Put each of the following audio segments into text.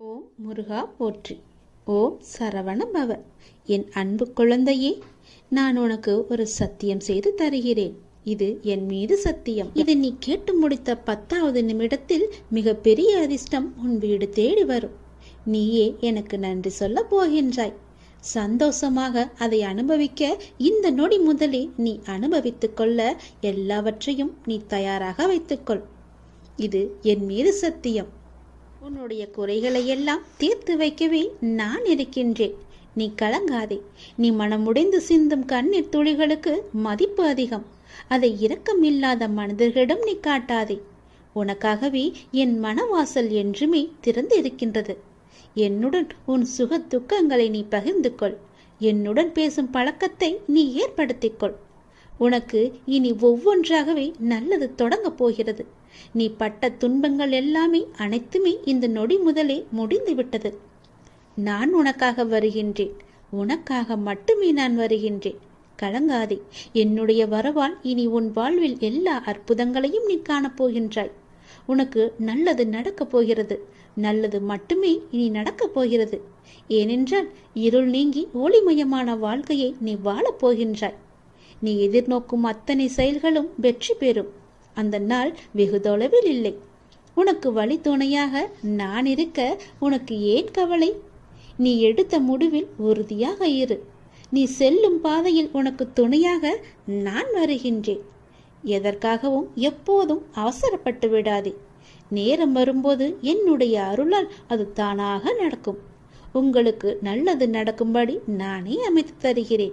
ஓம் முருகா போற்றி. ஓம் சரவண பவ என் அன்பு குழந்தையே நான் உனக்கு ஒரு சத்தியம் செய்து தருகிறேன். இது என் மீது சத்தியம். இது நீ கேட்டு முடித்த பத்தாவது நிமிடத்தில் மிகப்பெரிய அதிர்ஷ்டம் உன் வீடு தேடி வரும். நீயே எனக்கு நன்றி சொல்ல போகின்றாய். சந்தோஷமாக அதை அனுபவிக்க இந்த நொடி முதலே நீ அனுபவித்துக் கொள்ள எல்லாவற்றையும் நீ தயாராக வைத்துக்கொள் இது என் மீது சத்தியம். உன்னுடைய குறைகளை எல்லாம் தீர்த்து வைக்கவே நான் இருக்கின்றேன். நீ கலங்காதே. நீ மனமுடைந்து சிந்தும் கண்ணீர் துளிகளுக்கு மதிப்பு அதிகம். அதை இரக்கமில்லாத மனிதர்களிடம் நீ காட்டாதே. உனக்காகவே என் மனவாசல் என்றுமே திறந்து இருக்கின்றது என்னுடன் உன் சுக துக்கங்களை நீ பகிர்ந்து கொள் என்னுடன் பேசும் பழக்கத்தை நீ ஏற்படுத்திக்கொள். உனக்கு இனி ஒவ்வொன்றாகவே நல்லது தொடங்கப் போகிறது. நீ பட்ட துன்பங்கள் எல்லாமே அனைத்துமே இந்த நொடி முதலே முடிந்து விட்டது நான் உனக்காக வருகின்றேன். உனக்காக மட்டுமே நான் வருகின்றேன். கலங்காதே. என்னுடைய வரவால் இனி உன் வாழ்வில் எல்லா அற்புதங்களையும் நீ காணப்போகின்றாய் உனக்கு நல்லது நடக்கப் போகிறது. நல்லது மட்டுமே இனி நடக்கப் போகிறது. ஏனென்றால் இருள் நீங்கி ஒளிமயமான வாழ்க்கையை நீ வாழப் போகின்றாய். நீ எதிர்நோக்கும் அத்தனை செயல்களும் வெற்றி பெறும். அந்த நாள் வெகு தொலைவில் இல்லை. உனக்கு வழி துணையாக நான் இருக்க உனக்கு ஏன் கவலை? நீ எடுத்த முடிவில் உறுதியாக இரு. நீ செல்லும் பாதையில் உனக்கு துணையாக நான் வருகின்றேன். எதற்காகவும் எப்போதும் அவசரப்பட்டு விடாதே. நேரம் வரும்போது என்னுடைய அருளால் அது தானாக நடக்கும். உங்களுக்கு நல்லது நடக்கும்படி நானே அமைத்து தருகிறேன்.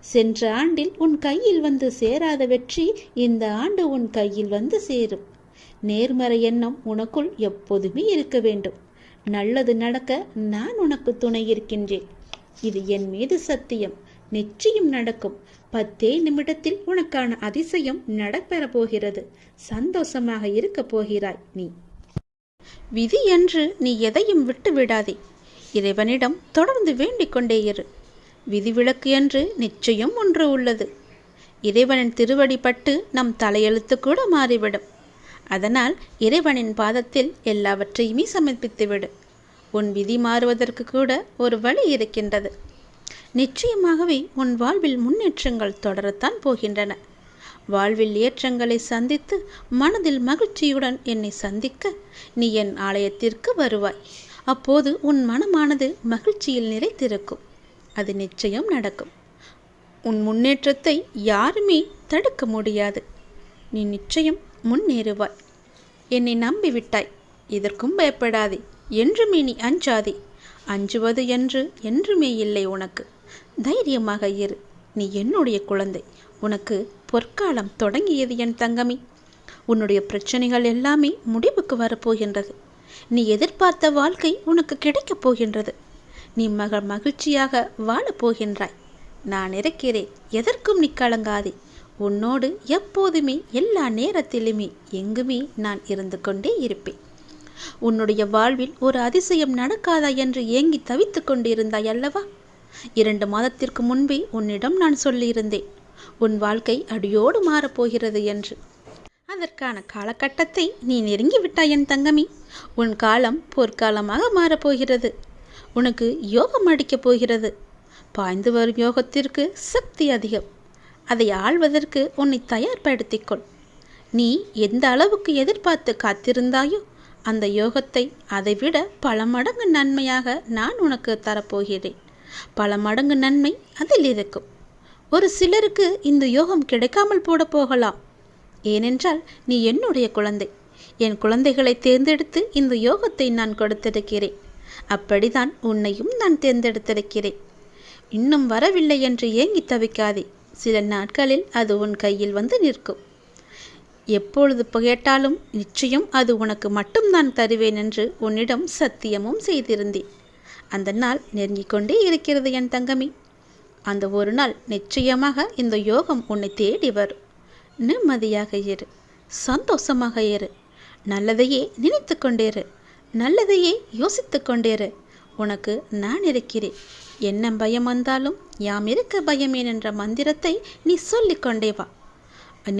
சென்ற ஆண்டில் உன் கையில் வந்து சேராத வெற்றி இந்த ஆண்டு உன் கையில் வந்து சேரும். நேர்மறை எண்ணம் உனக்குள் எப்போதுமே இருக்க வேண்டும். நல்லது நடக்க நான் உனக்கு துணை இருக்கின்றேன். இது என் மீது சத்தியம். நிச்சயம் நடக்கும். பத்தே நிமிடத்தில் உனக்கான அதிசயம் நடப்பெறப் போகிறது. சந்தோஷமாக இருக்கப் போகிறாய் நீ. விதி என்று நீ எதையும் விட்டு விடாதே. இறைவனிடம் தொடர்ந்து வேண்டிக் கொண்டே இரு. விதிவிலக்கு என்று நிச்சயம் ஒன்று உள்ளது. இறைவனின் திருவடி பட்டு நம் தலையெழுத்து கூட மாறிவிடும். அதனால் இறைவனின் பாதத்தில் எல்லாவற்றையுமே சமர்ப்பித்துவிடும் உன் விதி மாறுவதற்கு கூட ஒரு வழி இருக்கின்றது. நிச்சயமாகவே உன் வாழ்வில் முன்னேற்றங்கள் தொடரத்தான் போகின்றன. வாழ்வில் ஏற்றங்களை சந்தித்து மனதில் மகிழ்ச்சியுடன் என்னை சந்திக்க நீ என் ஆலயத்திற்கு வருவாய். அப்போது உன் மனமானது மகிழ்ச்சியில் நிறைத்திருக்கும் அது நிச்சயம் நடக்கும். உன் முன்னேற்றத்தை யாருமே தடுக்க முடியாது. நீ நிச்சயம் முன்னேறுவாய். என்னை நம்பிவிட்டாய். இதற்கும் பயப்படாதே. என்றுமே நீ அஞ்சாதே. அஞ்சுவது என்று என்றுமே இல்லை உனக்கு. தைரியமாக இரு. நீ என்னுடைய குழந்தை. உனக்கு பொற்காலம் தொடங்கியது என் தங்கமி. உன்னுடைய பிரச்சனைகள் எல்லாமே முடிவுக்கு வரப்போகின்றது. நீ எதிர்பார்த்த வாழ்க்கை உனக்கு கிடைக்கப் போகின்றது. நீ மக மகிழ்ச்சியாக வாழப் போகின்றாய் நான் இருக்கிறேன் எதற்கும் நீ கலங்காதே. உன்னோடு எப்போதுமே எல்லா நேரத்திலுமே எங்குமே நான் இருந்து கொண்டே இருப்பேன். உன்னுடைய வாழ்வில் ஒரு அதிசயம் நடக்காதா என்று ஏங்கி தவித்து கொண்டிருந்தாய் அல்லவா? இரண்டு மாதத்திற்கு முன்பே உன்னிடம் நான் சொல்லியிருந்தேன். உன் வாழ்க்கை அடியோடு மாறப்போகிறது என்று. அதற்கான காலகட்டத்தை நீ நெருங்கி விட்டாய் என் தங்கமி. உன் காலம் போர்க்காலமாக மாறப்போகிறது. உனக்கு யோகம் அடிக்கப் போகிறது. பாய்ந்து வரும் யோகத்திற்கு சக்தி அதிகம். அதை ஆள்வதற்கு உன்னை தயார்படுத்திக்கொள். நீ எந்த அளவுக்கு எதிர்பார்த்து காத்திருந்தாயோ அந்த யோகத்தை அதைவிட பல மடங்கு நன்மையாக நான் உனக்கு தரப்போகிறேன். பல மடங்கு நன்மை அதில் இருக்கும். ஒரு சிலருக்கு இந்த யோகம் கிடைக்காமல் போட போகலாம். ஏனென்றால் நீ என்னுடைய குழந்தை. என் குழந்தைகளை தேர்ந்தெடுத்து இந்த யோகத்தை நான் கொடுத்திருக்கிறேன். அப்படிதான் உன்னையும் நான் தேர்ந்தெடுத்திருக்கிறேன். இன்னும் வரவில்லை என்று ஏங்கி தவிக்காதே சில நாட்களில் அது உன் கையில் வந்து நிற்கும். எப்பொழுது கேட்டாலும் நிச்சயம் அது உனக்கு மட்டும் நான் தருவேன் என்று உன்னிடம் சத்தியமும் செய்திருந்தேன். அந்த நாள் நெருங்கிக் கொண்டே இருக்கிறது என் தங்கமி. அந்த ஒரு நாள் நிச்சயமாக இந்த யோகம் உன்னை தேடி வரும். நிம்மதியாக இரு சந்தோஷமாக இரு. நல்லதையே நினைத்து கொண்டேரு. நல்லதையே யோசித்து கொண்டேரு உனக்கு நான் இருக்கிறேன். என்ன பயம் வந்தாலும் யாம் இருக்க பயமேன் என்ற மந்திரத்தை நீ சொல்லிக்கொண்டே வா.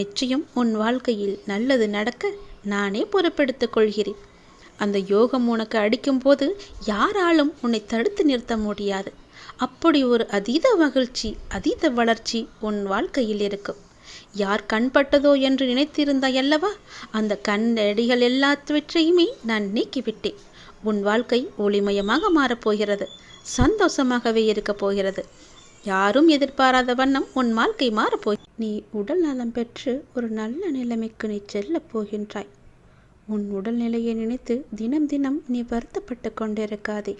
நிச்சயம் உன் வாழ்க்கையில் நல்லது நடக்க நானே பொறுப்பெடுத்துக் கொள்கிறேன். அந்த யோகம் உனக்கு அடிக்கும்போது யாராலும் உன்னை தடுத்து நிறுத்த முடியாது. அப்படி ஒரு அதீத மகிழ்ச்சி அதீத வளர்ச்சி உன் வாழ்க்கையில் இருக்கும். யார் கண்பட்டதோ என்று நினைத்திருந்தாய் அல்லவா? அந்த கண் அடிகள் எல்லாவற்றையுமே நான் நீக்கிவிட்டேன். உன் வாழ்க்கை ஒளிமயமாக மாறப்போகிறது சந்தோஷமாகவே இருக்கப் போகிறது. யாரும் எதிர்பாராத வண்ணம் உன் வாழ்க்கை மாறப்போய் நீ உடல் நலம் பெற்று ஒரு நல்ல நிலைமைக்கு நீ செல்லப் போகின்றாய். உன் உடல்நிலையை நினைத்து தினம் தினம் நீ வருத்தப்பட்டு கொண்டிருக்காதே.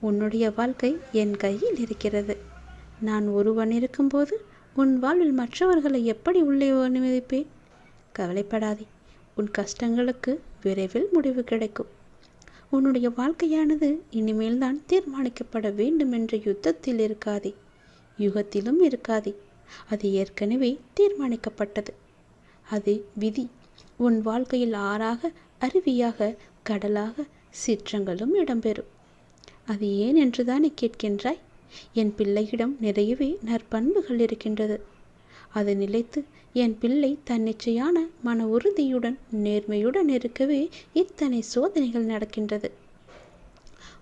உன்னுடைய வாழ்க்கை என் கையில் இருக்கிறது. நான் ஒருவன் இருக்கும்போது உன் வாழ்வில் மற்றவர்களை எப்படி உள்ளே அனுமதிப்பேன் கவலைப்படாதே. உன் கஷ்டங்களுக்கு விரைவில் முடிவு கிடைக்கும். உன்னுடைய வாழ்க்கையானது இனிமேல் தான் தீர்மானிக்கப்பட வேண்டும் என்ற யுத்தத்தில் இருக்காதே. யுகத்திலும் இருக்காதே. அது ஏற்கனவே தீர்மானிக்கப்பட்டது. அது விதி. உன் வாழ்க்கையில் ஆறாக அருவியாக கடலாக சீற்றங்களும் இடம்பெறும். அது ஏன் என்றுதானே கேட்கின்றாய்? என் பிள்ளையிடம் நிறையவே நற்பண்புகள் இருக்கின்றது. அது நிலைத்து என் பிள்ளை தன்னிச்சையான மன உறுதியுடன் நேர்மையுடன் இருக்கவே இத்தனை சோதனைகள் நடக்கின்றது.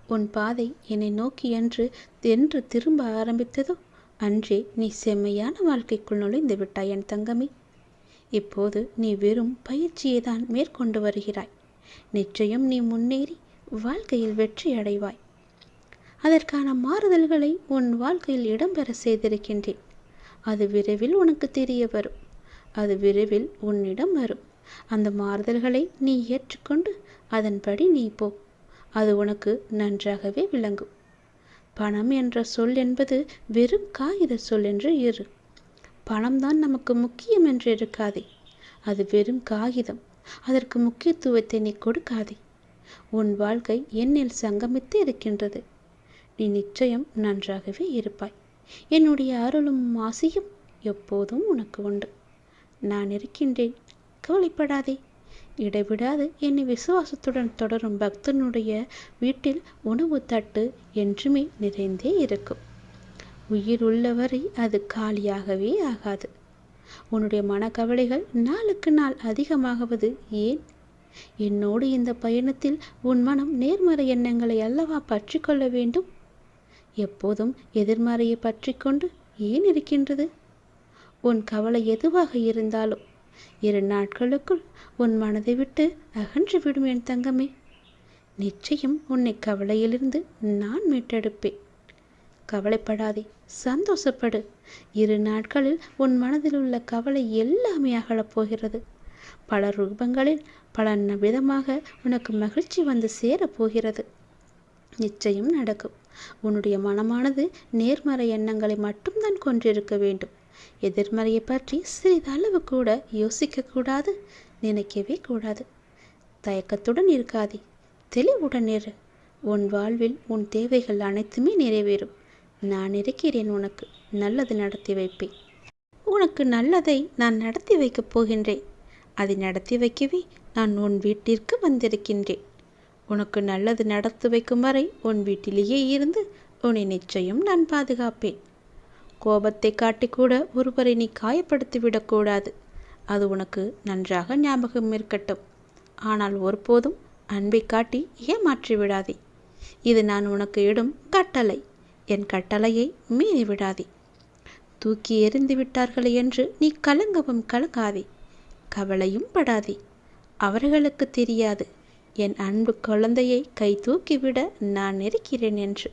உன் பாதை என்னை நோக்கி என்று என்று திரும்ப ஆரம்பித்ததோ அன்றே நீ செம்மையான வாழ்க்கைக்குள் நுழைந்து விட்டாய் என் தங்கமே. இப்போது நீ வெறும் பயிற்சியை தான் மேற்கொண்டு வருகிறாய். நிச்சயம் நீ முன்னேறி வாழ்க்கையில் வெற்றி அடைவாய். அதற்கான மாறுதல்களை உன் வாழ்க்கையில் இடம்பெற செய்திருக்கின்றேன். அது விரைவில் உனக்கு தெரிய வரும். அது விரைவில் உன்னிடம் வரும். அந்த மாறுதல்களை நீ ஏற்றுக்கொண்டு அதன்படி நீ போ. அது உனக்கு நன்றாகவே விளங்கும். பணம் என்ற சொல் என்பது வெறும் காகித சொல் என்று இரு. பணம்தான் நமக்கு முக்கியம் என்று இருக்காதே. அது வெறும் காகிதம். அதற்கு முக்கியத்துவத்தை நீ கொடுக்காதே. உன் வாழ்க்கை என்னில் சங்கமித்து இருக்கின்றது. நீ நிச்சயம் நன்றாகவே இருப்பாய். என்னுடைய அருளும் ஆசையும் எப்போதும் உனக்கு உண்டு. நான் இருக்கின்றேன். கவலைப்படாதே. இடைவிடாது. என்னை விசுவாசத்துடன் தொடரும் பக்தனுடைய வீட்டில் உணவு தட்டு என்றுமே நிறைந்தே இருக்கும். உயிர் உள்ளவரை அது காலியாகவே ஆகாது. உன்னுடைய மனக்கவலைகள் நாளுக்கு நாள் அதிகமாகுவது ஏன்? என்னோடு இந்த பயணத்தில் உன் மனம் நேர்மறை எண்ணங்களை அல்லவா பற்றி கொள்ள வேண்டும்? எப்போதும் எதிர்மறையை பற்றி கொண்டு ஏன் இருக்கின்றது? உன் கவலை எதுவாக இருந்தாலும் இரு நாட்களுக்குள் உன் மனதை விட்டு அகன்று விடும் என் தங்கமே. நிச்சயம் உன்னை கவலையிலிருந்து நான் மீட்டெடுப்பேன். கவலைப்படாதே சந்தோஷப்படு. இரு நாட்களில் உன் மனதில் உள்ள கவலை எல்லாமே அகலப் போகிறது. பல ரூபங்களில் பல விதமாக உனக்கு மகிழ்ச்சி வந்து சேரப்போகிறது நிச்சயம் நடக்கும். உன்னுடைய மனமானது நேர்மறை எண்ணங்களை மட்டும்தான் கொண்டிருக்க வேண்டும். எதிர்மறையை பற்றி சிறிதளவு கூட யோசிக்கக்கூடாது நினைக்கவே கூடாது. தயக்கத்துடன் இருக்காதே. தெளிவுடன் இரு. உன் வாழ்வில் உன் தேவைகள் அனைத்துமே நிறைவேறும். நான் இருக்கிறேன் உனக்கு. நல்லது நடத்தி வைப்பேன். உனக்கு நல்லதை நான் நடத்தி வைக்கப் போகின்றேன். அதை நடத்தி வைக்கவே நான் உன் வீட்டிற்கு வந்திருக்கின்றேன். உனக்கு நல்லது நடத்தி வைக்கும் வரை உன் வீட்டிலேயே இருந்து உன்னை நிச்சயம் நான் பாதுகாப்பேன். கோபத்தை காட்டிக்கூட ஒருவரை நீ காயப்படுத்தி விடக்கூடாது. அது உனக்கு நன்றாக ஞாபகம் இருக்கட்டும். ஆனால் ஒருபோதும் அன்பை காட்டி ஏமாற்றி விடாதே. இது நான் உனக்கு இடும் கட்டளை. என் கட்டளையை மீறி விடாதே. தூக்கி எறிந்து விட்டார்களே என்று நீ கலங்கவும் கலங்காதே. கவலையும் படாதே. அவர்களுக்கு தெரியாது. என் அன்பு குழந்தையை கை தூக்கிவிட நான் இருக்கிறேன் என்று.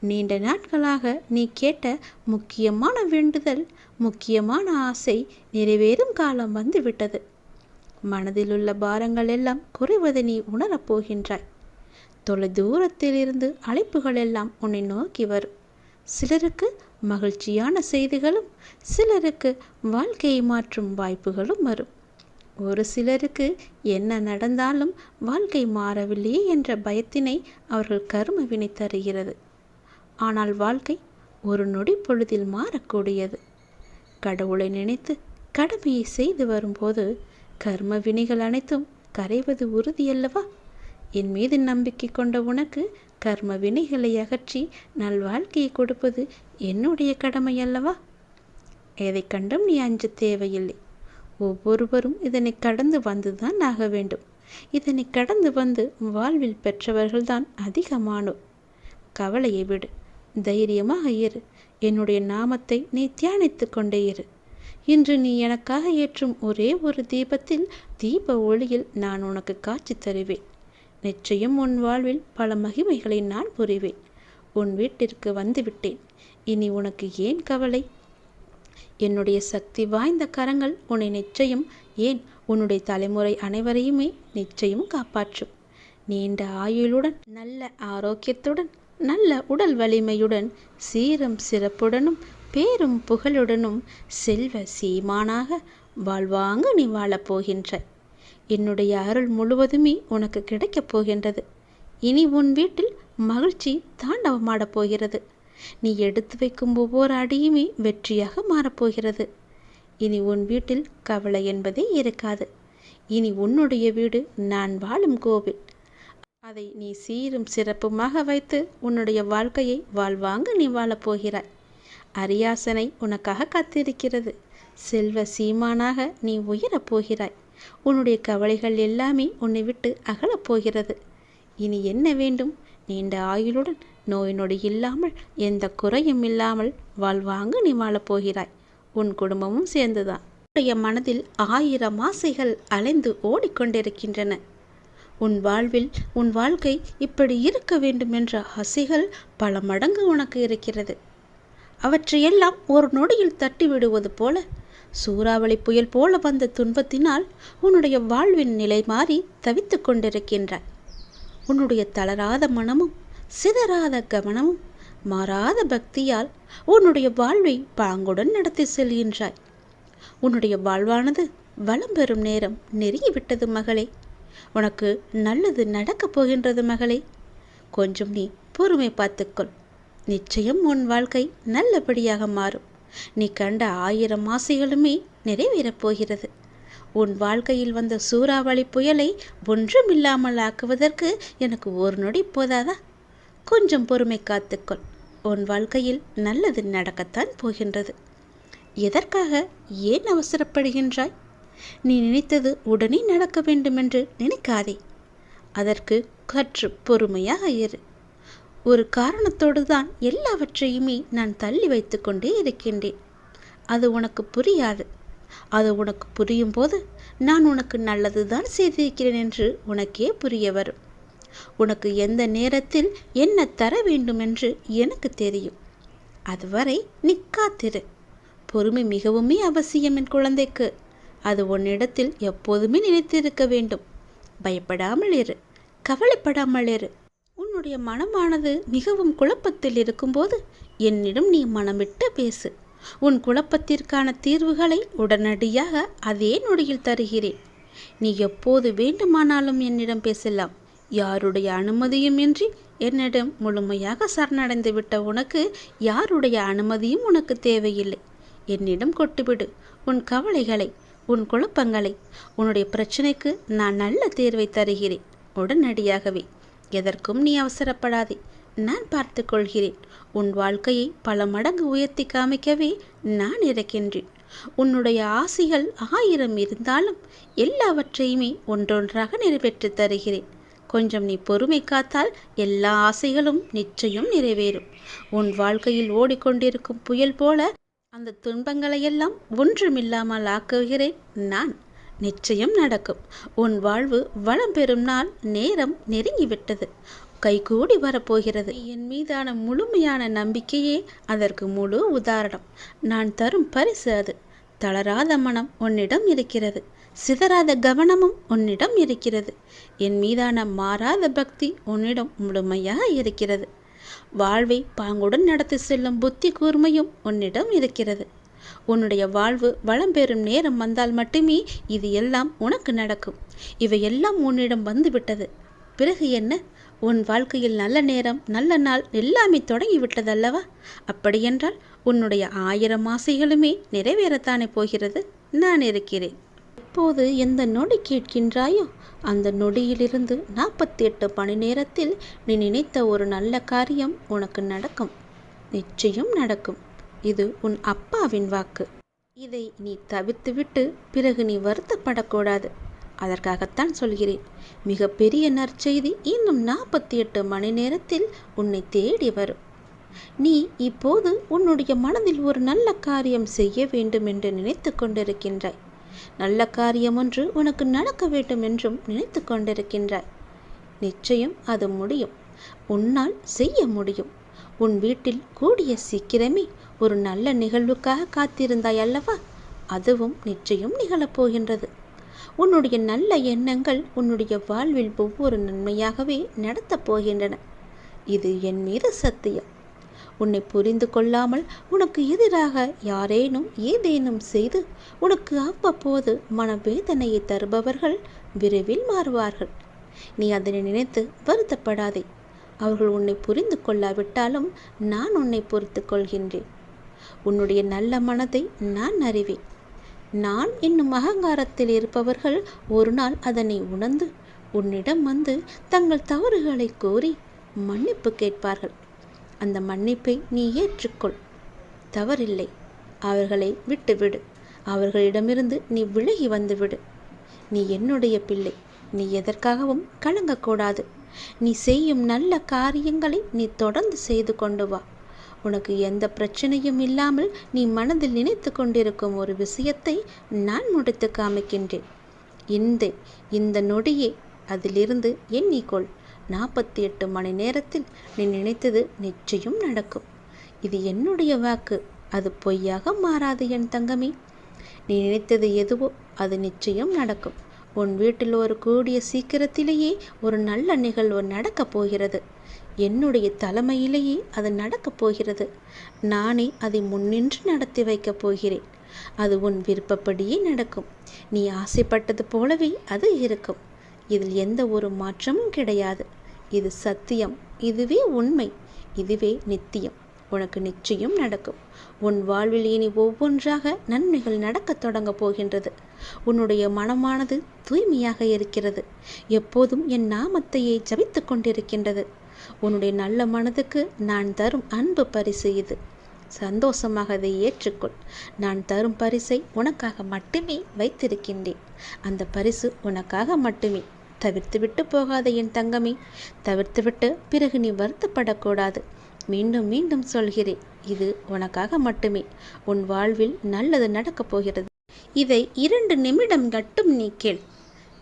நீண்ட நாட்களாக நீ கேட்ட முக்கியமான வேண்டுதல் முக்கியமான ஆசை நிறைவேறும் காலம் வந்துவிட்டது. மனதிலுள்ள பாரங்கள் எல்லாம் குறைவதை நீ உணரப் போகின்றாய். தொலை தூரத்திலிருந்து அழைப்புகள் எல்லாம் உன்னை நோக்கி வரும். சிலருக்கு மகிழ்ச்சியான செய்திகளும் சிலருக்கு வாழ்க்கையை மாற்றும் வாய்ப்புகளும் வரும். ஒரு சிலருக்கு என்ன நடந்தாலும் வாழ்க்கை மாறவில்லையே என்ற பயத்தினை அவர்கள் கரும வினை தருகிறது. ஆனால் வாழ்க்கை ஒரு நொடி பொழுதில் மாறக்கூடியது. கடவுளை நினைத்து கடமையை செய்து வரும்போது கர்ம வினைகள் அனைத்தும் கரைவது உறுதியல்லவா என் மீது நம்பிக்கை கொண்ட உனக்கு கர்ம வினைகளை அகற்றி நல்வாழ்க்கையை கொடுப்பது என்னுடைய கடமை அல்லவா? எதை கண்டும் நீ அஞ்ச தேவையில்லை. ஒவ்வொருவரும் இதனை கடந்து வந்துதான் ஆக வேண்டும். இதனை கடந்து வந்து வாழ்வில் பெற்றவர்கள்தான் அதிகமானோர். கவலையை விடு. தைரியமாக இரு. என்னுடைய நாமத்தை நீ தியானித்து கொண்டே இரு. இன்று நீ எனக்காக ஏற்றும் ஒரே ஒரு தீபத்தில் தீப ஒளியில் நான் உனக்கு காட்சி தருவேன். நிச்சயம் உன் வாழ்வில் பல மகிமைகளை நான் புரிவேன். உன் வீட்டிற்கு வந்துவிட்டேன். இனி உனக்கு ஏன் கவலை? என்னுடைய சக்தி வாய்ந்த கரங்கள் உன்னை நிச்சயம் ஏன்? உன்னுடைய தலைமுறை அனைவரையுமே நிச்சயம் காப்பாற்றும். நீண்ட ஆயுளுடன் நல்ல ஆரோக்கியத்துடன் நல்ல உடல் வலிமையுடன் சீரும் சிறப்புடனும் பேரும் புகழுடனும் செல்வ சீமானாக வாழ்வாங்க நீ வாழப்போகின்ற என்னுடைய அருள் முழுவதுமே உனக்கு கிடைக்கப் போகின்றது. இனி உன் வீட்டில் மகிழ்ச்சி தாண்டவமாடப் போகிறது. நீ எடுத்து வைக்கும் ஒவ்வொரு அடியுமே வெற்றியாக மாறப்போகிறது. இனி உன் வீட்டில் கவலை என்பதே இருக்காது. இனி உன்னுடைய வீடு நான் வாழும் கோவில். அதை நீ சீரும் சிறப்புமாக வைத்து உன்னுடைய வாழ்க்கையை வாழ்வாங்க நீ வாழப் போகிறாய். அரியாசனை உனக்காக காத்திருக்கிறது. செல்வ சீமானாக நீ உயரப் போகிறாய். உன்னுடைய கவலைகள் எல்லாமே உன்னை விட்டு அகலப் போகிறது. இனி என்ன வேண்டும்? நீண்ட ஆயுளுடன் நோய் நொடி இல்லாமல் எந்த குறையும் இல்லாமல் வாழ்வாங்க நீ வாழப் போகிறாய் உன் குடும்பமும் சேர்ந்துதான். உன்னுடைய மனதில் ஆயிரம் ஆசைகள் அலைந்து ஓடிக்கொண்டிருக்கின்றன. உன் வாழ்வில் உன் வாழ்க்கை இப்படி இருக்க வேண்டும் என்ற ஆசைகள் பல மடங்கு உனக்கு இருக்கிறது. அவற்றையெல்லாம் ஒரு நொடியில் தட்டி விடுவது போல சூறாவளி புயல் போல வந்த துன்பத்தினால் உன்னுடைய வாழ்வின் நிலை மாறி தவித்துக் கொண்டிருக்கின்றாய். உன்னுடைய தளராத மனமும் சிதறாத கவனமும் மாறாத பக்தியால் உன்னுடைய வாழ்வை பாங்குடன் நடத்தி செல்கின்றாய். உன்னுடைய வாழ்வானது வளம் பெறும் நேரம் நெருங்கிவிட்டது மகளே. உனக்கு நல்லது நடக்கப் போகின்றது மகளே. கொஞ்சம் நீ பொறுமை பார்த்துக்கொள். நிச்சயம் உன் வாழ்க்கை நல்லபடியாக மாறும். நீ கண்ட ஆயிரம் ஆசைகளுமே நிறைவேறப் போகிறது. உன் வாழ்க்கையில் வந்த சூறாவளி புயலை ஒன்றுமில்லாமல் ஆக்குவதற்கு எனக்கு ஒரு நொடி போதாதா? கொஞ்சம் பொறுமை காத்துக்கொள். உன் வாழ்க்கையில் நல்லது நடக்கத்தான் போகின்றது. எதற்காக ஏன் அவசரப்படுகின்றாய்? நீ நினைத்தது உடனே நடக்க வேண்டுமென்று நினைக்காதே. அதற்கு கற்று பொறுமையாக இரு. ஒரு காரணத்தோடு தான் எல்லாவற்றையுமே நான் தள்ளி வைத்து கொண்டே இருக்கின்றேன். அது உனக்கு புரியாது. அது உனக்கு புரியும் போது நான் உனக்கு நல்லது தான் செய்திருக்கிறேன் என்று உனக்கே புரிய வரும். உனக்கு எந்த நேரத்தில் என்ன தர வேண்டும் என்று எனக்கு தெரியும். அதுவரை நீ காத்திரு. பொறுமை மிகவுமே அவசியம் என் குழந்தைக்கு. அது உன்னிடத்தில் எப்போதுமே நினைத்திருக்க வேண்டும். பயப்படாமல் இரு. கவலைப்படாமல் இரு. உன்னுடைய மனமானது மிகவும் குழப்பத்தில் இருக்கும்போது என்னிடம் நீ மனமிட்டு பேசு. உன் குழப்பத்திற்கான தீர்வுகளை உடனடியாக அதே நொடியில் தருகிறேன். நீ எப்போது வேண்டுமானாலும் என்னிடம் பேசலாம். யாருடைய அனுமதியும் இன்றி என்னிடம் முழுமையாக சரணடைந்து விட்ட உனக்கு யாருடைய அனுமதியும் உனக்கு தேவையில்லை. என்னிடம் கொட்டுவிடு. உன் கவலைகளை உன் குழப்பங்களை உன்னுடைய பிரச்சனைக்கு நான் நல்ல தீர்வை தருகிறேன். உடனடியாகவே. எதற்கும் நீ அவசரப்படாதே. நான் பார்த்து கொள்கிறேன். உன் வாழ்க்கையை பல மடங்கு உயர்த்தி காமிக்கவே நான் இருக்கின்றேன். உன்னுடைய ஆசைகள் ஆயிரம் இருந்தாலும் எல்லாவற்றையுமே ஒன்றொன்றாக நிறைவேற்றி தருகிறேன். கொஞ்சம் நீ பொறுமை காத்தால் எல்லா ஆசைகளும் நிச்சயம் நிறைவேறும். உன் வாழ்க்கையில் ஓடிக்கொண்டிருக்கும் புயல் போல அந்த துன்பங்களையெல்லாம் ஒன்றுமில்லாமல் ஆக்குகிறேன் நான். நிச்சயம் நடக்கும். உன் வாழ்வு வளம் பெறும் நாள் நேரம் நெருங்கிவிட்டது. கைகூடி வரப்போகிறது. என் மீதான முழுமையான நம்பிக்கையே அதற்கு முழு உதாரணம். நான் தரும் பரிசு அது. தளராத மனம் உன்னிடம் இருக்கிறது. சிதறாத கவனமும் உன்னிடம் இருக்கிறது. என் மீதான மாறாத பக்தி உன்னிடம் முழுமையாக இருக்கிறது. வாழ்வை பாங்குடன் நடத்தி செல்லும் புத்தி கூர்மையும் உன்னிடம் இருக்கிறது. உன்னுடைய வாழ்வு வளம் பெறும் நேரம் வந்தால் மட்டுமே இது எல்லாம் உனக்கு நடக்கும். இவையெல்லாம் உன்னிடம் வந்துவிட்டது. பிறகு என்ன? உன் வாழ்க்கையில் நல்ல நேரம் நல்ல நாள் எல்லாமே தொடங்கிவிட்டதல்லவா? அப்படியென்றால் உன்னுடைய ஆயிரம் ஆசைகளுமே நிறைவேறத்தானே போகிறது? நான் இருக்கிறேன். எப்போது எந்த நொடி கேட்கின்றாயோ அந்த நொடியிலிருந்து நாற்பத்தி எட்டு மணி நேரத்தில் நீ நினைத்த ஒரு நல்ல காரியம் உனக்கு நடக்கும். நிச்சயம் நடக்கும். இது உன் அப்பாவின் வாக்கு. இதை நீ தவிர்த்துவிட்டு பிறகு நீ வருத்தப்படக்கூடாது. அதற்காகத்தான் சொல்கிறேன். மிகப்பெரிய நற்செய்தி இன்னும் நாற்பத்தி எட்டு மணி நேரத்தில் உன்னை தேடி வரும். நீ இப்போது உன்னுடைய மனதில் ஒரு நல்ல காரியம் செய்ய வேண்டும் என்று நினைத்து கொண்டிருக்கின்றாய். நல்ல காரியம் ஒன்று உனக்கு நடக்க வேண்டும் என்றும் நினைத்து கொண்டிருக்கின்றாய். நிச்சயம் அது முடியும். உன்னால் செய்ய முடியும். உன் வீட்டில் கூடிய சீக்கிரமே ஒரு நல்ல நிகழ்வுக்காக காத்திருந்தாய் அல்லவா? அதுவும் நிச்சயம் நிகழப்போகின்றது உன்னுடைய நல்ல எண்ணங்கள் உன்னுடைய வாழ்வில் ஒவ்வொரு நன்மையாகவே நடத்தப் போகின்றன. இது என் மீது சத்தியம். உன்னை புரிந்து கொள்ளாமல் உனக்கு எதிராக யாரேனும் ஏதேனும் செய்து உனக்கு அவ்வப்போது மனவேதனையை தருபவர்கள் விரைவில் மாறுவார்கள். நீ அதனை நினைத்து வருத்தப்படாதே. அவர்கள் உன்னை புரிந்து கொள்ளாவிட்டாலும் நான் உன்னை பொறுத்து கொள்கின்றேன். உன்னுடைய நல்ல மனதை நான் அறிவேன். நான் என்னும் அகங்காரத்தில் இருப்பவர்கள் ஒரு நாள் அதனை உணர்ந்து உன்னிடம் வந்து தங்கள் தவறுகளை கோரி மன்னிப்பு கேட்பார்கள். அந்த மன்னிப்பை நீ ஏற்றுக்கொள். தவறில்லை. அவர்களை விட்டுவிடு. அவர்களிடமிருந்து நீ விலகி வந்துவிடு. நீ என்னுடைய பிள்ளை. நீ எதற்காகவும் கலங்கக்கூடாது. நீ செய்யும் நல்ல காரியங்களை நீ தொடர்ந்து செய்து கொண்டு வா. உனக்கு எந்த பிரச்சனையும் இல்லாமல் நீ மனதில் நினைத்து கொண்டிருக்கும் ஒரு விஷயத்தை நான் முடித்து காமிக்கின்றேன். இந்த இந்த நொடியே அதிலிருந்து எண்ணிக்கொள். நாற்பத்தி எட்டு மணி நேரத்தில் நீ நினைத்தது நிச்சயம் நடக்கும். இது என்னுடைய வாக்கு அது பொய்யாக மாறாது என் தங்கமே. நீ நினைத்தது எதுவோ அது நிச்சயம் நடக்கும். உன் வீட்டில் ஒரு கூடிய சீக்கிரத்திலேயே ஒரு நல்ல நிகழ்வு நடக்கப் போகிறது. என்னுடைய தலைமையிலேயே அது நடக்கப் போகிறது. நானே அதை முன்னின்று நடத்தி வைக்கப் போகிறேன். அது உன் விருப்பப்படியே நடக்கும். நீ ஆசைப்பட்டது போலவே அது இருக்கும். இதில் எந்த ஒரு மாற்றமும் கிடையாது. இது சத்தியம். இதுவே உண்மை. இதுவே நித்தியம். உனக்கு நிச்சயம் நடக்கும். உன் வாழ்வில் இனி ஒவ்வொன்றாக நன்மைகள் நடக்கத் தொடங்கப் போகின்றது. உன்னுடைய மனமானது தூய்மையாக இருக்கிறது. எப்போதும் என் நாமத்தையே ஜபித்து கொண்டிருக்கின்றது. உன்னுடைய நல்ல மனதுக்கு நான் தரும் அன்பு பரிசு இது. சந்தோஷமாக அதை ஏற்றுக்கொள். நான் தரும் பரிசை உனக்காக மட்டுமே வைத்திருக்கின்றேன். அந்த பரிசு உனக்காக மட்டுமே. தவிர்த்துவிட்டு போகாத என் தங்கமே. தவிர்த்துவிட்டு பிறகு நீ வருத்தப்படக்கூடாது. மீண்டும் மீண்டும் சொல்கிறேன். இது உனக்காக மட்டுமே. உன் வாழ்வில் நல்லது நடக்கப் போகிறது. இதை இரண்டு நிமிடம் கட்டும் நீ கேள்.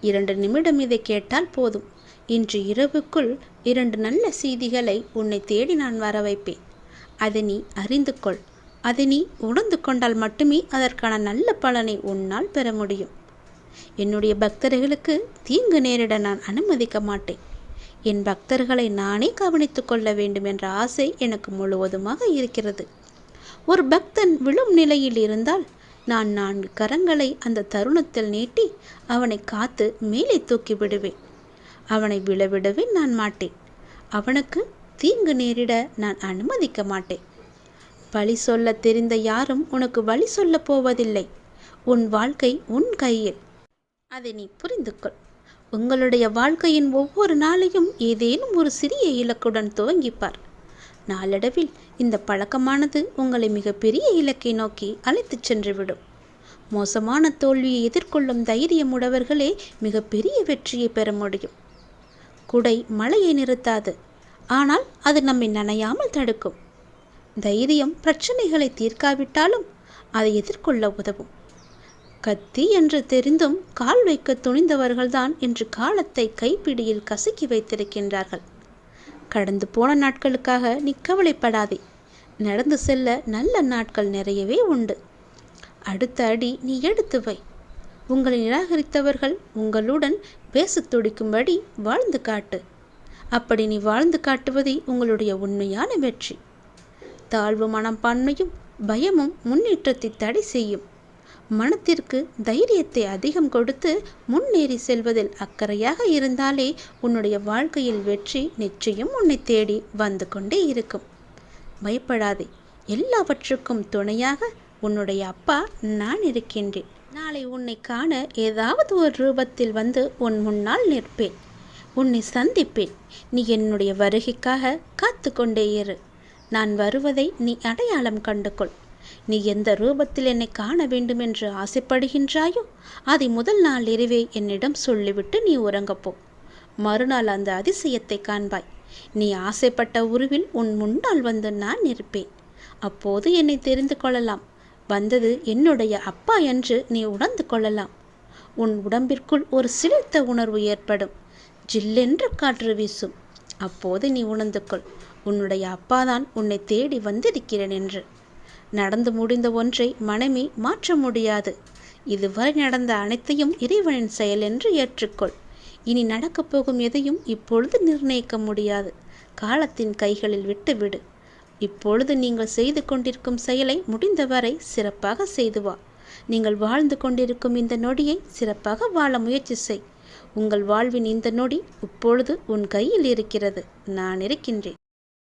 இரண்டு நிமிடம் இதை கேட்டால் போதும். இன்று இரவுக்குள் இரண்டு நல்ல செய்திகளை உன்னை தேடி நான் வர வைப்பேன். அதை நீ அறிந்து கொள். அதை நீ உணர்ந்து கொண்டால் மட்டுமே அதற்கான நல்ல பலனை உன்னால் பெற முடியும். என்னுடைய பக்தர்களுக்கு தீங்கு நேரிட நான் அனுமதிக்க மாட்டேன். என் பக்தர்களை நானே கவனித்துக் கொள்ள வேண்டும் என்ற ஆசை எனக்கு முழுவதுமாக இருக்கிறது. ஒரு பக்தன் விழும் நிலையில் இருந்தால் நான் நான்கு கரங்களை அந்த தருணத்தில் நீட்டி அவனை காத்து மேலே தூக்கி விடுவேன். அவனை விழவிடவே நான் மாட்டேன். அவனுக்கு தீங்கு நேரிட நான் அனுமதிக்க மாட்டேன். வழி சொல்ல தெரிந்த யாரும் உனக்கு வழி சொல்லப் போவதில்லை. உன் வாழ்க்கை உன் கையில். அதை நீ புரிந்து கொள் உங்களுடைய வாழ்க்கையின் ஒவ்வொரு நாளையும் ஏதேனும் ஒரு சிறிய இலக்குடன் துவங்கிப்பார். நாளடைவில் இந்த பழக்கமானது உங்களை மிகப்பெரிய இலக்கை நோக்கி அழைத்துச் சென்றுவிடும். மோசமான தோல்வியை எதிர்கொள்ளும் தைரியம் உடையவர்களே மிகப்பெரிய வெற்றியை பெற முடியும். குடை மழையை நிறுத்தாது ஆனால் அது நம்மை நனையாமல் தடுக்கும். தைரியம் பிரச்சனைகளை தீர்க்காவிட்டாலும் அதை எதிர்கொள்ள உதவும். கத்தி என்று தெரிந்தும் கால் வைக்க துணிந்தவர்கள்தான் இன்று காலத்தை கைப்பிடியில் கசக்கி வைத்திருக்கின்றார்கள். கடந்து போன நாட்களுக்காக நீ கவலைப்படாதே. நடந்து செல்ல நல்ல நாட்கள் நிறையவே உண்டு. அடுத்த அடி நீ எடுத்து வை. உங்களை நிராகரித்தவர்கள் உங்களுடன் பேசத் துடிக்கும்படி வாழ்ந்து காட்டு. அப்படி நீ வாழ்ந்து காட்டுவதே உங்களுடைய உண்மையான வெற்றி. தாழ்வு மனப்பான்மையும் பயமும் முன்னேற்றத்தை தடை செய்யும். மனத்திற்கு தைரியத்தை அதிகம் கொடுத்து முன்னேறி செல்வதில் அக்கறையாக இருந்தாலே உன்னுடைய வாழ்க்கையில் வெற்றி நிச்சயம் உன்னை தேடி வந்து கொண்டே இருக்கும். பயப்படாதே. எல்லாவற்றுக்கும் துணையாக உன்னுடைய அப்பா நான் இருக்கின்றேன். நாளை உன்னை காண ஏதாவது ஒரு ரூபத்தில் வந்து உன் முன்னால் நிற்பேன். உன்னை சந்திப்பேன். நீ என்னுடைய வருகைக்காக காத்து கொண்டே இரு. நான் வருவதை நீ அடையாளம் கண்டுகொள். நீ எந்த ரூபத்தில் என்னை காண வேண்டுமென்று ஆசைப்படுகின்றாயோ அதை முதல் நாள் இரவே என்னிடம் சொல்லிவிட்டு நீ உறங்கப்போ மறுநாள் அந்த அதிசயத்தை காண்பாய். நீ ஆசைப்பட்ட உருவில் உன் முன்னால் வந்து நான் இருப்பேன். அப்போது என்னை தெரிந்து கொள்ளலாம். வந்தது என்னுடைய அப்பா என்று நீ உணர்ந்து கொள்ளலாம். உன் உடம்பிற்குள் ஒரு சிலிர்த்த உணர்வு ஏற்படும். ஜில்லென்று காற்று வீசும். அப்போது நீ உணர்ந்து கொள். உன்னுடைய அப்பாதான் உன்னை தேடி வந்திருக்கிறேன் என்று. நடந்து முடிந்த ஒன்றை மனமே மாற்ற முடியாது. இதுவரை நடந்த அனைத்தையும் இறைவனின் செயல் என்று ஏற்றுக்கொள். இனி நடக்கப் போகும் எதையும் இப்பொழுது நிர்ணயிக்க முடியாது. காலத்தின் கைகளில் விட்டுவிடு. இப்பொழுது நீங்கள் செய்து கொண்டிருக்கும் செயலை முடிந்தவரை சிறப்பாக செய்து வா. நீங்கள் வாழ்ந்து கொண்டிருக்கும் இந்த நொடியை சிறப்பாக வாழ முயற்சி செய். உங்கள் வாழ்வின் இந்த நொடி இப்பொழுது உன் கையில் இருக்கிறது. நான் இருக்கின்றேன்.